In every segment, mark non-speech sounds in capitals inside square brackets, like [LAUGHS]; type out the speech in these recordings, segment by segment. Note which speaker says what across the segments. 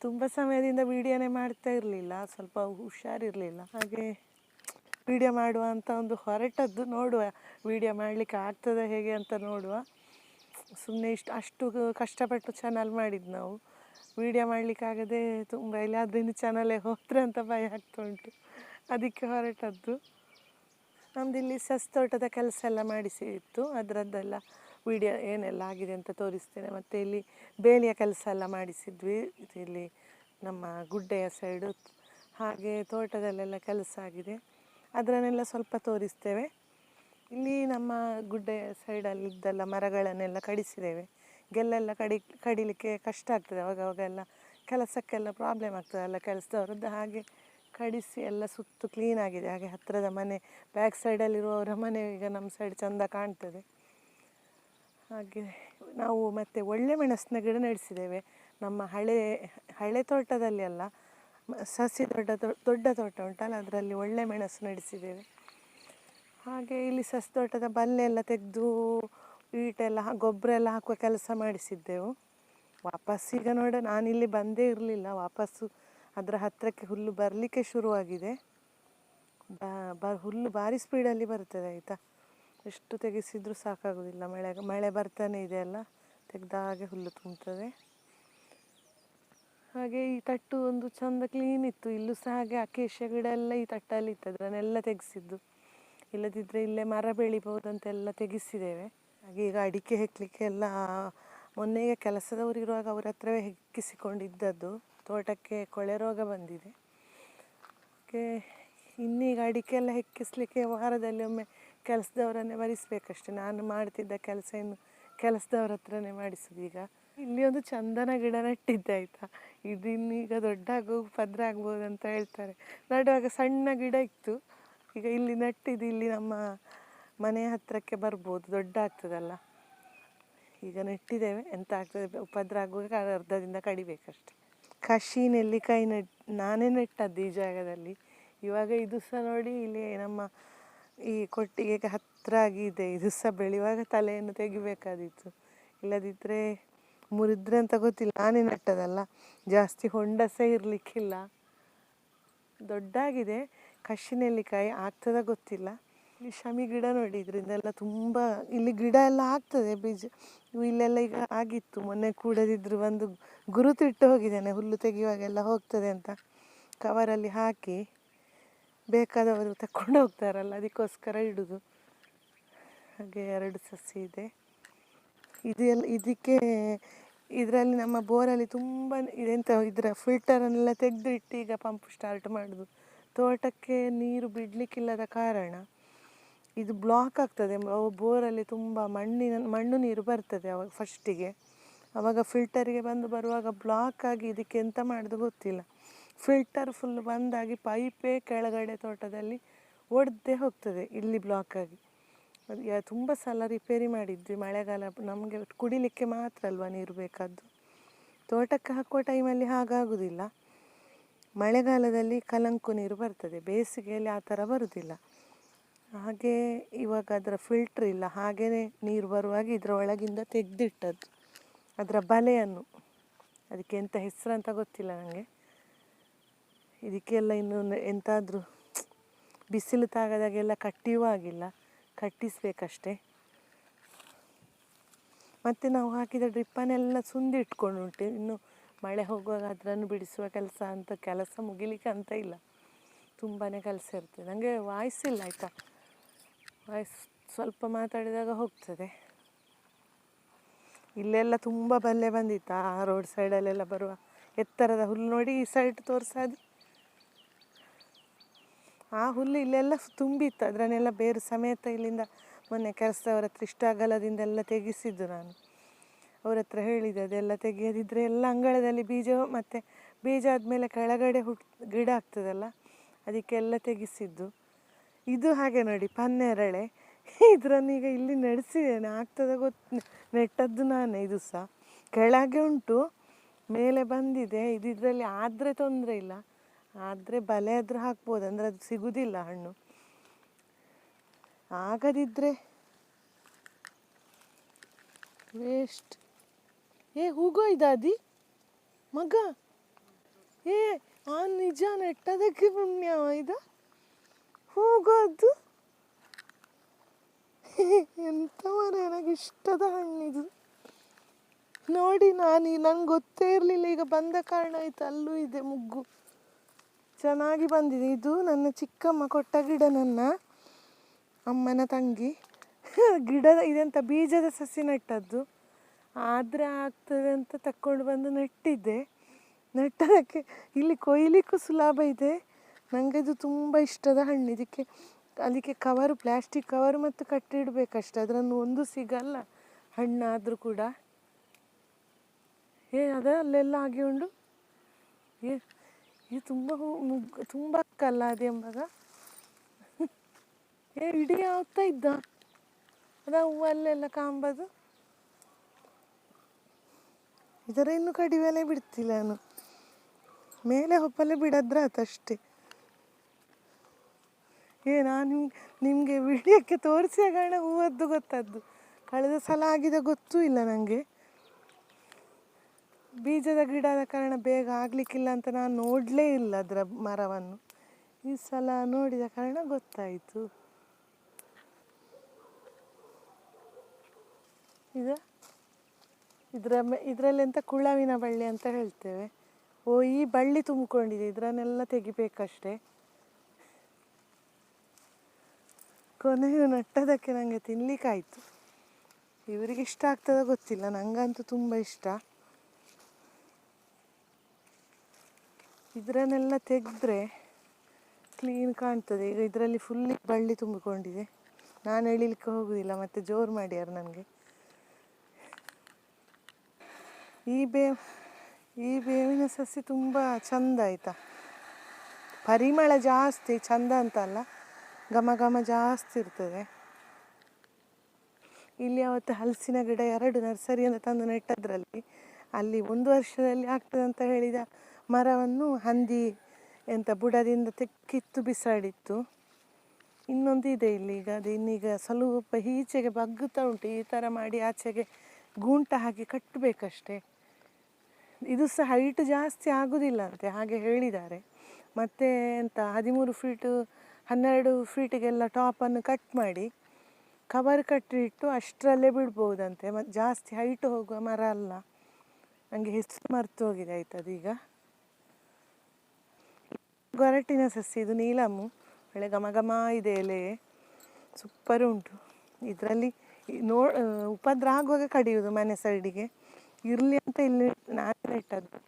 Speaker 1: ತುಂಬ ಸಮಯದಿಂದ ವಿಡಿಯೋನೇ ಮಾಡ್ತಾ ಇರಲಿಲ್ಲ, ಸ್ವಲ್ಪ ಹುಷಾರಿರಲಿಲ್ಲ. ಹಾಗೆ ವಿಡಿಯೋ ಮಾಡುವ ಅಂತ ಒಂದು ಹೊರಟದ್ದು ನೋಡುವ, ವಿಡಿಯೋ ಮಾಡಲಿಕ್ಕೆ ಆಗ್ತದೆ ಹೇಗೆ ಅಂತ ನೋಡುವ. ಸುಮ್ಮನೆ ಇಷ್ಟು, ಅಷ್ಟು ಕಷ್ಟಪಟ್ಟು ಚಾನಲ್ ಮಾಡಿದ್ದು ನಾವು. ವಿಡಿಯೋ ಮಾಡಲಿಕ್ಕಾಗದೆ ತುಂಬ ಎಲ್ಲಾದ್ರಿಂದ ಚಾನಲೇ ಹೋದ್ರೆ ಅಂತ ಭಯ ಆಗ್ತಾ ಉಂಟು. ಅದಕ್ಕೆ ಹೊರಟದ್ದು. ನಮ್ದು ಇಲ್ಲಿ ಸಸ್ ತೋಟದ ಕೆಲಸ ಎಲ್ಲ ಮಾಡಿಸಿ ಇತ್ತು, ಅದರದ್ದೆಲ್ಲ ವಿಡಿಯೋ ಏನೆಲ್ಲ ಆಗಿದೆ ಅಂತ ತೋರಿಸ್ತೇನೆ. ಮತ್ತು ಇಲ್ಲಿ ಬೇಲಿಯ ಕೆಲಸ ಎಲ್ಲ ಮಾಡಿಸಿದ್ವಿ. ಇಲ್ಲಿ ನಮ್ಮ ಗುಡ್ಡೆಯ ಸೈಡು ಹಾಗೆ ತೋಟದಲ್ಲೆಲ್ಲ ಕೆಲಸ ಆಗಿದೆ. ಅದರನ್ನೆಲ್ಲ ಸ್ವಲ್ಪ ತೋರಿಸ್ತೇವೆ. ಇಲ್ಲಿ ನಮ್ಮ ಗುಡ್ಡೆಯ ಸೈಡಲ್ಲಿದ್ದೆಲ್ಲ ಮರಗಳನ್ನೆಲ್ಲ ಕಡಿಸಿದ್ದೇವೆ. ಗೆಲ್ಲೆಲ್ಲ ಕಡಿ, ಕಡಿಲಿಕ್ಕೆ ಕಷ್ಟ ಆಗ್ತದೆ. ಅವಾಗವಾಗೆಲ್ಲ ಕೆಲಸಕ್ಕೆಲ್ಲ ಪ್ರಾಬ್ಲಮ್ ಆಗ್ತದೆ. ಎಲ್ಲ ಕೆಲಸದವ್ರದ್ದು ಹಾಗೆ ಕಡಿಸಿ ಎಲ್ಲ ಸುತ್ತು ಕ್ಲೀನ್ ಆಗಿದೆ. ಹಾಗೆ ಹತ್ತಿರದ ಮನೆ ಬ್ಯಾಕ್ ಸೈಡಲ್ಲಿರುವವರ ಮನೆ ಈಗ ನಮ್ಮ ಸೈಡ್ ಚೆಂದ ಕಾಣ್ತದೆ. ಹಾಗೆ ನಾವು ಮತ್ತೆ ಒಳ್ಳೆ ಮೆಣಸಿನ ಗಿಡ ನಡೆಸಿದ್ದೇವೆ. ನಮ್ಮ ಹಳೆ ಹಳೆ ತೋಟದಲ್ಲಿ ಅಲ್ಲ, ಸಸಿ ದೊಡ್ಡ ದೊಡ್ಡ ತೋಟ ಉಂಟಲ್ಲ, ಅದರಲ್ಲಿ ಒಳ್ಳೆ ಮೆಣಸು ನಡೆಸಿದ್ದೇವೆ. ಹಾಗೆ ಇಲ್ಲಿ ಸಸಿ ತೋಟದ ಬಲ್ಲೆ ಎಲ್ಲ ತೆಗೆದು ಈಟೆಲ್ಲ ಗೊಬ್ಬರ ಎಲ್ಲ ಹಾಕುವ ಕೆಲಸ ಮಾಡಿಸಿದ್ದೆವು. ವಾಪಸ್ ಈಗ ನೋಡ, ನಾನಿಲ್ಲಿ ಬಂದೇ ಇರಲಿಲ್ಲ, ವಾಪಸ್ಸು ಅದರ ಹತ್ತಿರಕ್ಕೆ ಹುಲ್ಲು ಬರಲಿಕ್ಕೆ ಶುರುವಾಗಿದೆ. ಬ ಬ, ಹುಲ್ಲು ಭಾರಿ ಸ್ಪೀಡಲ್ಲಿ ಬರ್ತದೆ, ಆಯಿತಾ? ಎಷ್ಟು ತೆಗೆಸಿದರೂ ಸಾಕಾಗೋದಿಲ್ಲ ಮಳೆ ಮಳೆ ಬರ್ತಾನೆ ಇದೆ ಅಲ್ಲ, ತೆಗೆದ ಹಾಗೆ ಹುಲ್ಲು ತುಂಬ್ತದೆ. ಹಾಗೆ ಈ ತಟ್ಟು ಒಂದು ಚಂದ ಕ್ಲೀನ್ ಇತ್ತು. ಇಲ್ಲೂ ಸಹ ಹಾಗೆ ಅಕೇಶ ಗಿಡ ಎಲ್ಲ ಈ ತಟ್ಟಲ್ಲಿ ಇತ್ತು ಅದನ್ನೆಲ್ಲ ತೆಗೆಸಿದ್ದು. ಇಲ್ಲದಿದ್ದರೆ ಇಲ್ಲೇ ಮರ ಬೆಳಿಬೋದಂತೆಲ್ಲ ತೆಗೆಸಿದ್ದೇವೆ. ಹಾಗೆ ಈಗ ಅಡಿಕೆ ಹೆಕ್ಕಲಿಕ್ಕೆ ಎಲ್ಲ ಮೊನ್ನೆಗೆ ಕೆಲಸದವರು ಇರುವಾಗ ಅವ್ರ ಹತ್ರವೇ ಹೆಕ್ಕಿಸಿಕೊಂಡಿದ್ದದ್ದು. ತೋಟಕ್ಕೆ ಕೊಳೆ ರೋಗ ಬಂದಿದೆ. ಹಾಗೆ ಇನ್ನೀಗ ಅಡಿಕೆ ಎಲ್ಲ ಹೆಕ್ಕಿಸ್ಲಿಕ್ಕೆ ವಾರದಲ್ಲಿ ಒಮ್ಮೆ ಕೆಲಸದವರನ್ನೇ ಬರಿಸ್ಬೇಕಷ್ಟೆ ನಾನು ಮಾಡ್ತಿದ್ದ ಕೆಲಸ ಇನ್ನು ಕೆಲಸದವ್ರ ಹತ್ರನೇ ಮಾಡಿಸೋದು ಈಗ. ಇಲ್ಲಿ ಒಂದು ಚಂದನ ಗಿಡ ನೆಟ್ಟಿದ್ದೆ ಆಯಿತಾ? ಇದು ಇನ್ನೀಗ ದೊಡ್ಡ ಆಗೋ, ಪದ್ರ ಆಗ್ಬೋದು ಅಂತ ಹೇಳ್ತಾರೆ. ನಡುವಾಗ ಸಣ್ಣ ಗಿಡ ಇತ್ತು. ಈಗ ಇಲ್ಲಿ ನೆಟ್ಟಿದ್ದು ಇಲ್ಲಿ ನಮ್ಮ ಮನೆ ಹತ್ತಿರಕ್ಕೆ ಬರ್ಬೋದು. ದೊಡ್ಡ ಆಗ್ತದಲ್ಲ? ಈಗ ನೆಟ್ಟಿದ್ದೇವೆ. ಎಂತ ಆಗ್ತದೆ? ಉಪದ್ರ ಆಗುವಾಗ ಅರ್ಧದಿಂದ ಕಡಿಬೇಕಷ್ಟೆ. ಕಷಿ ನೆಲ್ಲಿಕಾಯಿ ನೆಟ್, ನಾನೇ ನೆಟ್ಟದ್ದು ಈ ಜಾಗದಲ್ಲಿ. ಇವಾಗ ಇದು ಸಹ ನೋಡಿ, ಇಲ್ಲಿ ನಮ್ಮ ಈ ಕೊಟ್ಟಿಗೆಗೆ ಹತ್ತಿರ ಆಗಿದೆ ಇದು ಸಹ ಬೆಳೆಯುವಾಗ ತಲೆಯನ್ನು ತೆಗಿಬೇಕಾದಿತ್ತು ಇಲ್ಲದಿದ್ದರೆ ಮುರಿದ್ರೆ ಅಂತ ಗೊತ್ತಿಲ್ಲ. ನಾನೇ ನೆಟ್ಟದಲ್ಲ. ಜಾಸ್ತಿ ಹೊಂಡ ಸಹ ಇರಲಿಕ್ಕಿಲ್ಲ. ದೊಡ್ಡಾಗಿದೆ. ಕಷಿ ನೆಲ್ಲಿಕಾಯಿ ಆಗ್ತದ ಗೊತ್ತಿಲ್ಲ. ಇಲ್ಲಿ ಶಮಿ ಗಿಡ ನೋಡಿ, ಇದರಿಂದೆಲ್ಲ ತುಂಬ ಇಲ್ಲಿ ಗಿಡ ಎಲ್ಲ ಆಗ್ತದೆ. ಬೀಜ ಇಲ್ಲೆಲ್ಲ ಈಗ ಆಗಿತ್ತು. ಮೊನ್ನೆ ಕೂಡದಿದ್ರು ಒಂದು ಗುರುತಿಟ್ಟು ಹೋಗಿದ್ದೇನೆ. ಹುಲ್ಲು ತೆಗೆಯುವಾಗೆಲ್ಲ ಹೋಗ್ತದೆ ಅಂತ. ಕವರಲ್ಲಿ ಹಾಕಿ ಬೇಕಾದವರು ತಕ್ಕೊಂಡು ಹೋಗ್ತಾರಲ್ಲ, ಅದಕ್ಕೋಸ್ಕರ ಇಡುದು. ಹಾಗೆ ಎರಡು ಸಸಿ ಇದೆ. ಇದೆಲ್ಲ ಇದಕ್ಕೆ ಇದರಲ್ಲಿ ನಮ್ಮ ಬೋರಲ್ಲಿ ತುಂಬ ಇದೆಂತ ಇದರ ಫಿಲ್ಟರನ್ನೆಲ್ಲ ತೆಗೆದಿಟ್ಟು ಈಗ ಪಂಪ್ ಸ್ಟಾರ್ಟ್ ಮಾಡೋದು. ತೋಟಕ್ಕೆ ನೀರು ಬಿಡಲಿಕ್ಕಿಲ್ಲದ ಕಾರಣ ಇದು ಬ್ಲಾಕ್ ಆಗ್ತದೆ. ಬೋರಲ್ಲಿ ತುಂಬ ಮಣ್ಣಿನ, ಮಣ್ಣು ನೀರು ಬರ್ತದೆ ಅವಾಗ ಫಸ್ಟಿಗೆ ಅವಾಗ ಫಿಲ್ಟರಿಗೆ ಬಂದು ಬರುವಾಗ ಬ್ಲಾಕ್ ಆಗಿ ಇದಕ್ಕೆ ಎಂತ ಮಾಡೋದು ಗೊತ್ತಿಲ್ಲ. ಫಿಲ್ಟರ್ ಫುಲ್ ಬಂದಾಗಿ ಪೈಪೇ ಕೆಳಗಡೆ ತೋಟದಲ್ಲಿ ಒಡೆದೇ ಹೋಗ್ತದೆ ಇಲ್ಲಿ ಬ್ಲಾಕ್ ಆಗಿ. ಅದು ಯಾ, ತುಂಬ ಸಲ ರಿಪೇರಿ ಮಾಡಿದ್ವಿ. ಮಳೆಗಾಲ ನಮಗೆ ಕುಡಿಲಿಕ್ಕೆ ಮಾತ್ರ ಅಲ್ವಾ ನೀರು ಬೇಕಾದ್ದು? ತೋಟಕ್ಕೆ ಹಾಕುವ ಟೈಮಲ್ಲಿ ಹಾಗಾಗುವುದಿಲ್ಲ ಮಳೆಗಾಲದಲ್ಲಿ ಕಲಂಕು ನೀರು ಬರ್ತದೆ. ಬೇಸಿಗೆಯಲ್ಲಿ ಆ ಥರ ಬರುವುದಿಲ್ಲ ಹಾಗೆ ಇವಾಗ ಅದರ ಫಿಲ್ಟ್ರ್ ಇಲ್ಲ. ಹಾಗೆಯೇ ನೀರು ಬರುವಾಗ ಇದರ ಒಳಗಿಂದ ತೆಗೆದಿಟ್ಟದ್ದು. ಅದರ ಬಲೆಯನ್ನು. ಅದಕ್ಕೆ ಎಂಥ ಹೆಸರು ಅಂತ ಗೊತ್ತಿಲ್ಲ ನನಗೆ ಇದಕ್ಕೆಲ್ಲ ಇನ್ನು ಎಂತಾದರೂ ಬಿಸಿಲು ತಾಗದಾಗೆಲ್ಲ ಕಟ್ಟಿಯೂ ಆಗಿಲ್ಲ. ಕಟ್ಟಿಸ್ಬೇಕಷ್ಟೆ. ಮತ್ತು ನಾವು ಹಾಕಿದ ಡ್ರಿಪ್ಪನ್ನೆಲ್ಲ ಸುಂದಿ ಇಟ್ಕೊಂಡು ಉಂಟು ಇನ್ನು ಮಳೆ ಹೋಗುವಾಗ ಅದನ್ನು ಬಿಡಿಸುವ ಕೆಲಸ ಅಂತ, ಕೆಲಸ ಮುಗಿಲಿಕ್ಕೆ ಅಂತ ಇಲ್ಲ. ತುಂಬಾ ಕೆಲಸ ಇರ್ತದೆ. ನನಗೆ ವಾಯ್ಸ್ ಇಲ್ಲ, ಆಯಿತಾ? ವಾಯ್ಸ್ ಸ್ವಲ್ಪ ಮಾತಾಡಿದಾಗ ಹೋಗ್ತದೆ. ಇಲ್ಲೆಲ್ಲ ತುಂಬ ಬಲ್ಲೆ ಬಂದಿತ್ತು? ಆ ರೋಡ್ ಸೈಡಲ್ಲೆಲ್ಲ ಬರುವ ಎತ್ತರದ ಹುಲ್ಲು ನೋಡಿ ಈ ಸೈಡ್ ತೋರಿಸೋದು ಆ ಹುಲ್ಲು ಇಲ್ಲೆಲ್ಲ ತುಂಬಿತ್ತು, ಅದರನ್ನೆಲ್ಲ ಬೇರು ಸಮೇತ ಇಲ್ಲಿಂದ ಮೊನ್ನೆ ಕೆಲಸದವರ ಹತ್ರ ಇಷ್ಟ ಅಗಲದಿಂದೆಲ್ಲ ತೆಗೆಸಿದ್ದು ನಾನು. ಅವ್ರ ಹತ್ರ ಹೇಳಿದೆ ಅದೆಲ್ಲ ತೆಗೆಯದಿದ್ದರೆ ಎಲ್ಲ ಅಂಗಳದಲ್ಲಿ ಬೀಜ ಮತ್ತು ಬೀಜ ಆದಮೇಲೆ ಕೆಳಗಡೆ ಹುಟ್ ಗಿಡ ಆಗ್ತದಲ್ಲ, ಅದಕ್ಕೆಲ್ಲ ತೆಗೆಸಿದ್ದು. ಇದು ಹಾಗೆ ನೋಡಿ, ಪನ್ನೆರಳೆ. ಈಗ ಇಲ್ಲಿ ನಡೆಸಿದ್ದೇನೆ, ಆಗ್ತದೆ ಗೊತ್ತು, ನೆಟ್ಟದ್ದು ನಾನೇ ಇದು ಸಹ. ಕೆಳಗೆ ಉಂಟು, ಮೇಲೆ ಬಂದಿದೆ, ಇದು ಇದರಲ್ಲಿ ಆದರೆ ತೊಂದರೆ ಇಲ್ಲ. ಆದರೆ ಬಲೆ ಆದರೂ ಹಾಕ್ಬೋದು, ಅಂದರೆ ಅದು ಸಿಗುವುದಿಲ್ಲ ಹಣ್ಣು. ಆಗದಿದ್ದರೆ ವೇಸ್ಟ್ ಏ ಹೂಗೋಯ್ದಾದಿ ಮಗ? ಏ, ಆ ನಿಜ ನೆಟ್ಟದಕ್ಕೆ ಪುಣ್ಯ ಇದು? ಹೂಗೋದು ಎಂತ ಮರ ನನಗೆ ಇಷ್ಟದ ಹಣ್ಣಿದು. ನೋಡಿ ನಾನು, ನಂಗೆ ಗೊತ್ತೇ ಇರಲಿಲ್ಲ, ಈಗ ಬಂದ ಕಾರಣ ಆಯ್ತು, ಅಲ್ಲೂ ಇದೆ ಮುಗ್ಗು. ಚೆನ್ನಾಗಿ ಬಂದಿದೆ. ಇದು ನನ್ನ ಚಿಕ್ಕಮ್ಮ ಕೊಟ್ಟ ಗಿಡ ನನ್ನ ಅಮ್ಮನ ತಂಗಿ. ಗಿಡದ ಇದೆಂತ ಬೀಜದ ಸಸಿ ನೆಟ್ಟದ್ದು. ಆದರೆ ಆಗ್ತದೆ ಅಂತ ತಕ್ಕೊಂಡು ಬಂದು ನೆಟ್ಟಿದ್ದೆ. ನೆಟ್ಟದಕ್ಕೆ ಇಲ್ಲಿ ಕೊಯ್ಲಿಕ್ಕೂ ಸುಲಭ ಇದೆ. ನನಗೆ ಇದು ತುಂಬ ಇಷ್ಟದ ಹಣ್ಣು. ಇದಕ್ಕೆ ಅದಕ್ಕೆ ಕವರು ಪ್ಲ್ಯಾಸ್ಟಿಕ್ ಕವರ್ ಮತ್ತು ಕಟ್ಟಿಡಬೇಕಷ್ಟೆ ಅದರನ್ನು ಒಂದು ಸಿಗಲ್ಲ ಹಣ್ಣಾದರೂ ಕೂಡ. ಏ ಅದ ಅಲ್ಲೆಲ್ಲ ಆಗಿ ಉಂಡು? ಏ ಇದು ತುಂಬ ಹೂ ಮುಗ್ ತುಂಬ ಕಲ್ಲ ಅದೇ ಎಂಬಾಗ. [LAUGHS] ಏ, ಇಡೀ ಆಗ್ತಾ ಇದ್ದ? ಅದ ಹೂವು ಅಲ್ಲೆಲ್ಲ ಕಾಂಬದು? ಇದರ ಇನ್ನು ಕಡಿಮೆಲೆ ಬಿಡ್ತಿಲ್ಲ ನಾನು. ಮೇಲೆ ಹೊಪ್ಪಲೆ ಬಿಡದ್ರ ಆತಷ್ಟೇ ಏ, ನಾನು ನಿಮಗೆ ವಿಡಿಯೋಕ್ಕೆ ತೋರಿಸಿ ಕಾರಣ ಹೂವದ್ದು ಗೊತ್ತದ್ದು? ಕಳೆದ ಸಲ ಆಗಿದೆ ಗೊತ್ತೂ ಇಲ್ಲ ನನಗೆ ಬೀಜದ ಗಿಡದ ಕಾರಣ ಬೇಗ ಆಗಲಿಕ್ಕಿಲ್ಲ ಅಂತ ನಾನು ನೋಡಲೇ ಇಲ್ಲ ಅದರ ಮರವನ್ನು. ಈ ಸಲ ನೋಡಿದ ಕಾರಣ ಗೊತ್ತಾಯಿತು. ಇದು ಇದರ ಇದರಲ್ಲಿ ಎಂತ ಕುಳವಿನ ಬಳ್ಳಿ ಅಂತ ಹೇಳ್ತೇವೆ. ಓ, ಈ ಬಳ್ಳಿ ತುಂಬಿಕೊಂಡಿದೆ. ಇದರನ್ನೆಲ್ಲ ತೆಗಿಬೇಕಷ್ಟೆ. ಕೊನೆಯು ನಟ್ಟದಕ್ಕೆ ನನಗೆ ತಿನ್ಲಿಕ್ಕಾಯ್ತು. ಇವರಿಗೆ ಇಷ್ಟ ಆಗ್ತದೋ ಗೊತ್ತಿಲ್ಲ. ನನಗಂತೂ ತುಂಬ ಇಷ್ಟ. ಇದರನ್ನೆಲ್ಲ ತೆಗೆದ್ರೆ ಕ್ಲೀನ್ ಕಾಣ್ತದೆ. ಈಗ ಇದರಲ್ಲಿ ಫುಲ್ಲಿ ಬಳ್ಳಿ ತುಂಬಿಕೊಂಡಿದೆ. ನಾನು ಎಳಿಲಿಕ್ಕೆ ಹೋಗುವುದಿಲ್ಲ ಮತ್ತೆ ಜೋರು ಮಾಡ್ಯಾರ ನನಗೆ. ಈ ಬೇ, ಈ ಬೇವಿನ ಸಸಿ ತುಂಬ ಚಂದ ಆಯಿತಾ? ಪರಿಮಳ ಜಾಸ್ತಿ, ಚಂದ ಅಂತಲ್ಲ ಘಮ ಘಮ ಜಾಸ್ತಿ ಇರ್ತದೆ. ಇಲ್ಲಿ ಅವತ್ತು ಹಲಸಿನ ಗಿಡ ಎರಡು ನರ್ಸರಿಯನ್ನು ತಂದು ನೆಟ್ಟದ್ರಲ್ಲಿ, ಅಲ್ಲಿ ಒಂದು ವರ್ಷದಲ್ಲಿ ಆಗ್ತದೆ ಅಂತ ಹೇಳಿದ. ಮರವನ್ನು ಹಂದಿ ಎಂತ ಬುಡದಿಂದ ತೆಕ್ಕಿತ್ತು ಬಿಸಾಡಿತ್ತು. ಇನ್ನೊಂದು ಇದೆ ಇಲ್ಲಿ ಈಗ, ಅದು ಇನ್ನೀಗ ಸ್ವಲ್ಪ ಈಚೆಗೆ ಬಗ್ಗುತ್ತಾ ಉಂಟು. ಈ ಥರ ಮಾಡಿ ಆಚೆಗೆ ಗೂಂಟ ಹಾಕಿ ಕಟ್ಟಬೇಕಷ್ಟೆ. ಇದು ಸಹ ಹೈಟ್ ಜಾಸ್ತಿ ಆಗೋದಿಲ್ಲ ಅಂತೆ, ಹಾಗೆ ಹೇಳಿದ್ದಾರೆ. ಮತ್ತು ಎಂತ, ಹದಿಮೂರು ಫೀಟು ಹನ್ನೆರಡು ಫೀಟಿಗೆಲ್ಲ ಟಾಪನ್ನು ಕಟ್ ಮಾಡಿ ಕವರ್ ಕಟ್ಟಿಟ್ಟು ಅಷ್ಟರಲ್ಲೇ ಬಿಡ್ಬೋದಂತೆ. ಮತ್ತು ಜಾಸ್ತಿ ಹೈಟ್ ಹೋಗುವ ಮರ ಅಲ್ಲ. ನನಗೆ ಹೆಚ್ಚು ಮರ್ತು ಹೋಗಿದೆ ಆಯ್ತು ಅದೀಗ ಗೊರಟಿನ ಸಸ್ಯ ಇದು ನೀಲಮ್ಮು ಒಳ್ಳೆ ಘಮ ಘಮ ಇದೆ ಎಲೆ. ಸೂಪರ್ ಉಂಟು. ಇದರಲ್ಲಿ ನೋ ಉಪದ್ರ ಆಗುವಾಗ ಕಡಿಯುವುದು ಮನೆ ಸೈಡಿಗೆ ಇರಲಿ ಅಂತ ಇಲ್ಲಿ ನಾನೇ ಇಟ್ಟದ್ದು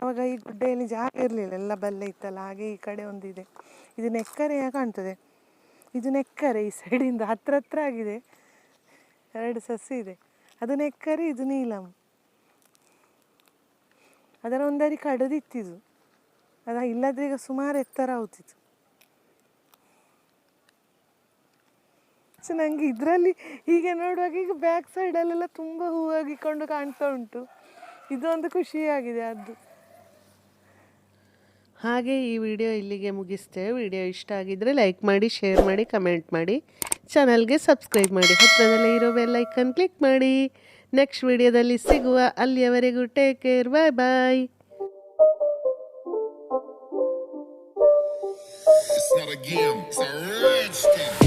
Speaker 1: ಅವಾಗ ಈ ಗುಡ್ಡೆಯಲ್ಲಿ ಜಾಗ ಇರಲಿಲ್ಲ. ಎಲ್ಲ ಬಲ್ಲೆ ಇತ್ತಲ್ಲ, ಹಾಗೆ ಈ ಕಡೆ ಒಂದಿದೆ ಇದು. ನೆಕ್ಕರೆಯ ಕಾಣ್ತದೆ. ಇದು ನೆಕ್ಕರೆ ಈ ಸೈಡಿಂದ ಹತ್ರ ಹತ್ರ ಆಗಿದೆ. ಎರಡು ಸಸಿ ಇದೆ. ಅದು ನೆಕ್ಕರೆ, ಇದು ನೀಲಮ್. ಅದರ ಒಂದರಿ ಕಡದಿತ್ತಿದು. ಅದ ಇಲ್ಲದ್ರೆ ಈಗ ಸುಮಾರು ಎತ್ತರ ಆಗುತ್ತಿತ್ತು ಸೊ ನನಗೆ ಇದರಲ್ಲಿ ಹೀಗೆ ನೋಡುವಾಗ ಈಗ ಬ್ಯಾಕ್ ಸೈಡಲ್ಲೆಲ್ಲ ತುಂಬ ಹೂವಾಗಿಕೊಂಡು ಕಾಣ್ತಾ ಉಂಟು. ಇದೊಂದು ಖುಷಿಯಾಗಿದೆ ಅದು.
Speaker 2: ಹಾಗೆ ಈ ವಿಡಿಯೋ ಇಲ್ಲಿಗೆ ಮುಗಿಸ್ತೇವೆ. ವಿಡಿಯೋ ಇಷ್ಟ ಆಗಿದ್ದರೆ ಲೈಕ್ ಮಾಡಿ ಶೇರ್ ಮಾಡಿ ಕಮೆಂಟ್ ಮಾಡಿ. ಚಾನಲ್ಗೆ ಸಬ್ಸ್ಕ್ರೈಬ್ ಮಾಡಿ. ಹತ್ತಿರದಲ್ಲೇ ಇರೋ ಬೆಲ್ ಐಕನ್ ಕ್ಲಿಕ್ ಮಾಡಿ. ನೆಕ್ಸ್ಟ್ ವಿಡಿಯೋದಲ್ಲಿ ಸಿಗುವ ಅಲ್ಲಿಯವರೆಗೂ take care bye bye
Speaker 3: again. It's a rich.